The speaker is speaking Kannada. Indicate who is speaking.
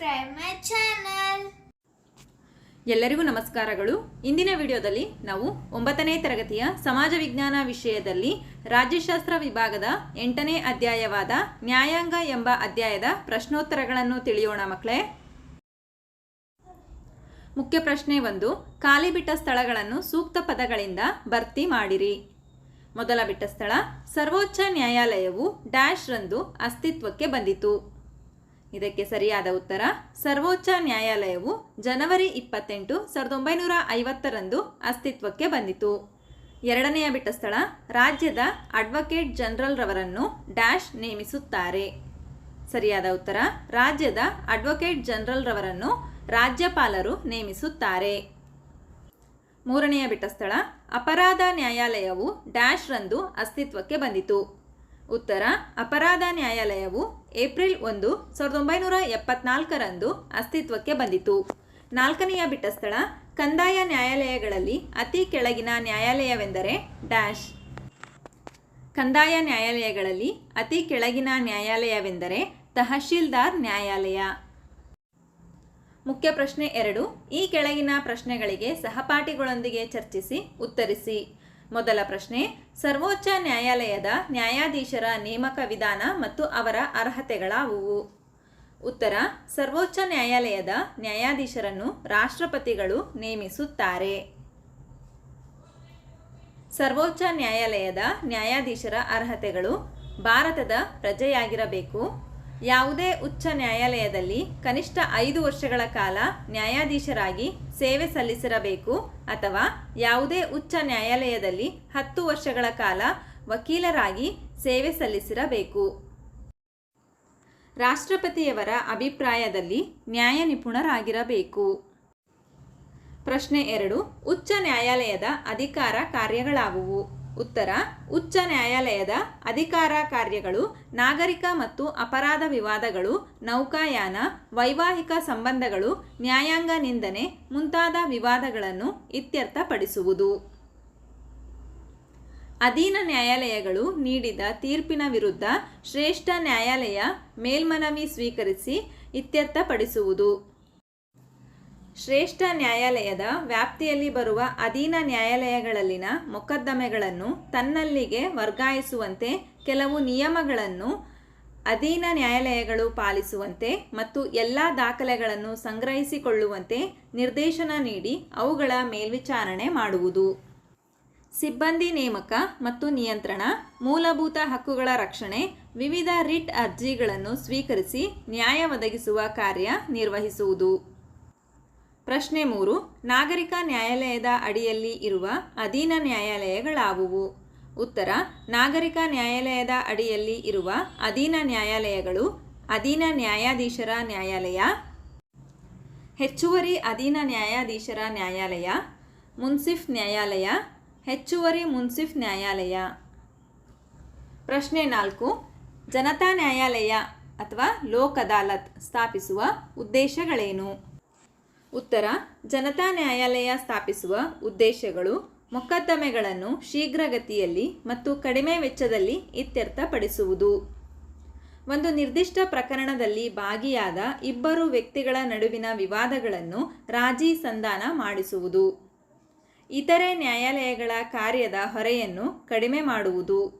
Speaker 1: subscribe ಮೈ ಚಾನಲ್
Speaker 2: ಎಲ್ಲರಿಗೂ ನಮಸ್ಕಾರಗಳು. ಇಂದಿನ ವಿಡಿಯೋದಲ್ಲಿ ನಾವು ಒಂಬತ್ತನೇ ತರಗತಿಯ ಸಮಾಜ ವಿಜ್ಞಾನ ವಿಷಯದಲ್ಲಿ ರಾಜ್ಯಶಾಸ್ತ್ರ ವಿಭಾಗದ ಎಂಟನೇ ಅಧ್ಯಾಯವಾದ ನ್ಯಾಯಾಂಗ ಎಂಬ ಅಧ್ಯಾಯದ ಪ್ರಶ್ನೋತ್ತರಗಳನ್ನು ತಿಳಿಯೋಣ ಮಕ್ಕಳೇ. ಮುಖ್ಯ ಪ್ರಶ್ನೆ ಒಂದು ಖಾಲಿ ಬಿಟ್ಟ ಸ್ಥಳಗಳನ್ನು ಸೂಕ್ತ ಪದಗಳಿಂದ ಭರ್ತಿ ಮಾಡಿರಿ. ಮೊದಲ ಬಿಟ್ಟ ಸ್ಥಳ, ಸರ್ವೋಚ್ಚ ನ್ಯಾಯಾಲಯವು ಡ್ಯಾಶ್ ರಂದು ಅಸ್ತಿತ್ವಕ್ಕೆ ಬಂದಿತು. ಇದಕ್ಕೆ ಸರಿಯಾದ ಉತ್ತರ, ಸರ್ವೋಚ್ಚ ನ್ಯಾಯಾಲಯವು ಜನವರಿ ಇಪ್ಪತ್ತೆಂಟು ಸಾವಿರದ ಒಂಬೈನೂರ ಐವತ್ತರಂದು ಅಸ್ತಿತ್ವಕ್ಕೆ ಬಂದಿತು. ಎರಡನೆಯ ಬಿಟ್ಟ ಸ್ಥಳ, ರಾಜ್ಯದ ಅಡ್ವೊಕೇಟ್ ಜನರಲ್ ರವರನ್ನು ಡ್ಯಾಶ್ ನೇಮಿಸುತ್ತಾರೆ. ಸರಿಯಾದ ಉತ್ತರ, ರಾಜ್ಯದ ಅಡ್ವೊಕೇಟ್ ಜನರಲ್ ರವರನ್ನು ರಾಜ್ಯಪಾಲರು ನೇಮಿಸುತ್ತಾರೆ. ಮೂರನೆಯ ಬಿಟ್ಟ ಸ್ಥಳ, ಅಪರಾಧ ನ್ಯಾಯಾಲಯವು ಡ್ಯಾಶ್ ರಂದು ಅಸ್ತಿತ್ವಕ್ಕೆ ಬಂದಿತು. ಉತ್ತರ, ಅಪರಾಧ ನ್ಯಾಯಾಲಯವು ಏಪ್ರಿಲ್ ಒಂದು, ಸಾವಿರದ ಒಂಬೈನೂರ ಎಪ್ಪತ್ನಾಲ್ಕರಂದು ಅಸ್ತಿತ್ವಕ್ಕೆ ಬಂದಿತು. ನಾಲ್ಕನೆಯ ಬಿಟ್ಟಸ್ಥಳ, ಕಂದಾಯ ನ್ಯಾಯಾಲಯಗಳಲ್ಲಿ ಅತಿ ಕೆಳಗಿನ ನ್ಯಾಯಾಲಯವೆಂದರೆ ಡ್ಯಾಶ್. ಕಂದಾಯ ನ್ಯಾಯಾಲಯಗಳಲ್ಲಿ ಅತಿ ಕೆಳಗಿನ ನ್ಯಾಯಾಲಯವೆಂದರೆ ತಹಶೀಲ್ದಾರ್ ನ್ಯಾಯಾಲಯ. ಮುಖ್ಯ ಪ್ರಶ್ನೆ ಎರಡು, ಈ ಕೆಳಗಿನ ಪ್ರಶ್ನೆಗಳಿಗೆ ಸಹಪಾಠಿಗಳೊಂದಿಗೆ ಚರ್ಚಿಸಿ ಉತ್ತರಿಸಿ. ಮೊದಲ ಪ್ರಶ್ನೆ, ಸರ್ವೋಚ್ಚ ನ್ಯಾಯಾಲಯದ ನ್ಯಾಯಾಧೀಶರ ನೇಮಕ ವಿಧಾನ ಮತ್ತು ಅವರ ಅರ್ಹತೆಗಳಾವುವು? ಉತ್ತರ, ಸರ್ವೋಚ್ಚ ನ್ಯಾಯಾಲಯದ ನ್ಯಾಯಾಧೀಶರನ್ನು ರಾಷ್ಟ್ರಪತಿಗಳು ನೇಮಿಸುತ್ತಾರೆ. ಸರ್ವೋಚ್ಚ ನ್ಯಾಯಾಲಯದ ನ್ಯಾಯಾಧೀಶರ ಅರ್ಹತೆಗಳು ಭಾರತದ ಪ್ರಜೆಯಾಗಿರಬೇಕು ಯಾವುದೇ ಉಚ್ಚ ನ್ಯಾಯಾಲಯದಲ್ಲಿ ಕನಿಷ್ಠ ಐದು ವರ್ಷಗಳ ಕಾಲ ನ್ಯಾಯಾಧೀಶರಾಗಿ ಸೇವೆ ಸಲ್ಲಿಸಿರಬೇಕು ಅಥವಾ ಯಾವುದೇ ಉಚ್ಚ ನ್ಯಾಯಾಲಯದಲ್ಲಿ ಹತ್ತು ವರ್ಷಗಳ ಕಾಲ ವಕೀಲರಾಗಿ ಸೇವೆ ಸಲ್ಲಿಸಿರಬೇಕು. ರಾಷ್ಟ್ರಪತಿಯವರ ಅಭಿಪ್ರಾಯದಲ್ಲಿ ನ್ಯಾಯ ನಿಪುಣರಾಗಿರಬೇಕು. ಪ್ರಶ್ನೆ ಎರಡು. ಉಚ್ಚ ನ್ಯಾಯಾಲಯದ ಅಧಿಕಾರ ಕಾರ್ಯಗಳಾವುವು? ಉತ್ತರ, ಉಚ್ಚ ನ್ಯಾಯಾಲಯದ ಅಧಿಕಾರ ಕಾರ್ಯಗಳು, ನಾಗರಿಕ ಮತ್ತು ಅಪರಾಧ ವಿವಾದಗಳು, ನೌಕಾಯಾನ, ವೈವಾಹಿಕ ಸಂಬಂಧಗಳು, ನ್ಯಾಯಾಂಗ ನಿಂದನೆ ಮುಂತಾದ ವಿವಾದಗಳನ್ನು ಇತ್ಯರ್ಥಪಡಿಸುವುದು. ಅಧೀನ ನ್ಯಾಯಾಲಯಗಳು ನೀಡಿದ ತೀರ್ಪಿನ ವಿರುದ್ಧ ಶ್ರೇಷ್ಠ ನ್ಯಾಯಾಲಯ ಮೇಲ್ಮನವಿ ಸ್ವೀಕರಿಸಿ ಇತ್ಯರ್ಥಪಡಿಸುವುದು. ಶ್ರೇಷ್ಠ ನ್ಯಾಯಾಲಯದ ವ್ಯಾಪ್ತಿಯಲ್ಲಿ ಬರುವ ಅಧೀನ ನ್ಯಾಯಾಲಯಗಳಲ್ಲಿನ ಮೊಕದ್ದಮೆಗಳನ್ನು ತನ್ನಲ್ಲಿಗೆ ವರ್ಗಾಯಿಸುವಂತೆ ಕೆಲವು ನಿಯಮಗಳನ್ನು ಅಧೀನ ನ್ಯಾಯಾಲಯಗಳು ಪಾಲಿಸುವಂತೆ ಮತ್ತು ಎಲ್ಲ ದಾಖಲೆಗಳನ್ನು ಸಂಗ್ರಹಿಸಿಕೊಳ್ಳುವಂತೆ ನಿರ್ದೇಶನ ನೀಡಿ ಅವುಗಳ ಮೇಲ್ವಿಚಾರಣೆ ಮಾಡುವುದು. ಸಿಬ್ಬಂದಿ ನೇಮಕ ಮತ್ತು ನಿಯಂತ್ರಣ, ಮೂಲಭೂತ ಹಕ್ಕುಗಳ ರಕ್ಷಣೆ, ವಿವಿಧ ರಿಟ್ ಅರ್ಜಿಗಳನ್ನು ಸ್ವೀಕರಿಸಿ ನ್ಯಾಯ ಒದಗಿಸುವ ಕಾರ್ಯ ನಿರ್ವಹಿಸುವುದು. ಪ್ರಶ್ನೆ ಮೂರು, ನಾಗರಿಕ ನ್ಯಾಯಾಲಯದ ಅಡಿಯಲ್ಲಿ ಇರುವ ಅಧೀನ ನ್ಯಾಯಾಲಯಗಳಾವುವು? ಉತ್ತರ, ನಾಗರಿಕ ನ್ಯಾಯಾಲಯದ ಅಡಿಯಲ್ಲಿ ಇರುವ ಅಧೀನ ನ್ಯಾಯಾಲಯಗಳು ಅಧೀನ ನ್ಯಾಯಾಧೀಶರ ನ್ಯಾಯಾಲಯ, ಹೆಚ್ಚುವರಿ ಅಧೀನ ನ್ಯಾಯಾಧೀಶರ ನ್ಯಾಯಾಲಯ, ಮುನ್ಸಿಫ್ ನ್ಯಾಯಾಲಯ, ಹೆಚ್ಚುವರಿ ಮುನ್ಸಿಫ್ ನ್ಯಾಯಾಲಯ. ಪ್ರಶ್ನೆ ನಾಲ್ಕು, ಜನತಾ ನ್ಯಾಯಾಲಯ ಅಥವಾ ಲೋಕ್ ಅದಾಲತ್ ಸ್ಥಾಪಿಸುವ ಉದ್ದೇಶಗಳೇನು? ಉತ್ತರ, ಜನತಾ ನ್ಯಾಯಾಲಯ ಸ್ಥಾಪಿಸುವ ಉದ್ದೇಶಗಳು ಮೊಕದ್ದಮೆಗಳನ್ನು ಶೀಘ್ರಗತಿಯಲ್ಲಿ ಮತ್ತು ಕಡಿಮೆ ವೆಚ್ಚದಲ್ಲಿ ಇತ್ಯರ್ಥಪಡಿಸುವುದು. ಒಂದು ನಿರ್ದಿಷ್ಟ ಪ್ರಕರಣದಲ್ಲಿ ಭಾಗಿಯಾದ ಇಬ್ಬರು ವ್ಯಕ್ತಿಗಳ ನಡುವಿನ ವಿವಾದಗಳನ್ನು ರಾಜಿ ಸಂಧಾನ ಮಾಡಿಸುವುದು. ಇತರೆ ನ್ಯಾಯಾಲಯಗಳ ಕಾರ್ಯದ ಹೊರೆಯನ್ನು ಕಡಿಮೆ ಮಾಡುವುದು.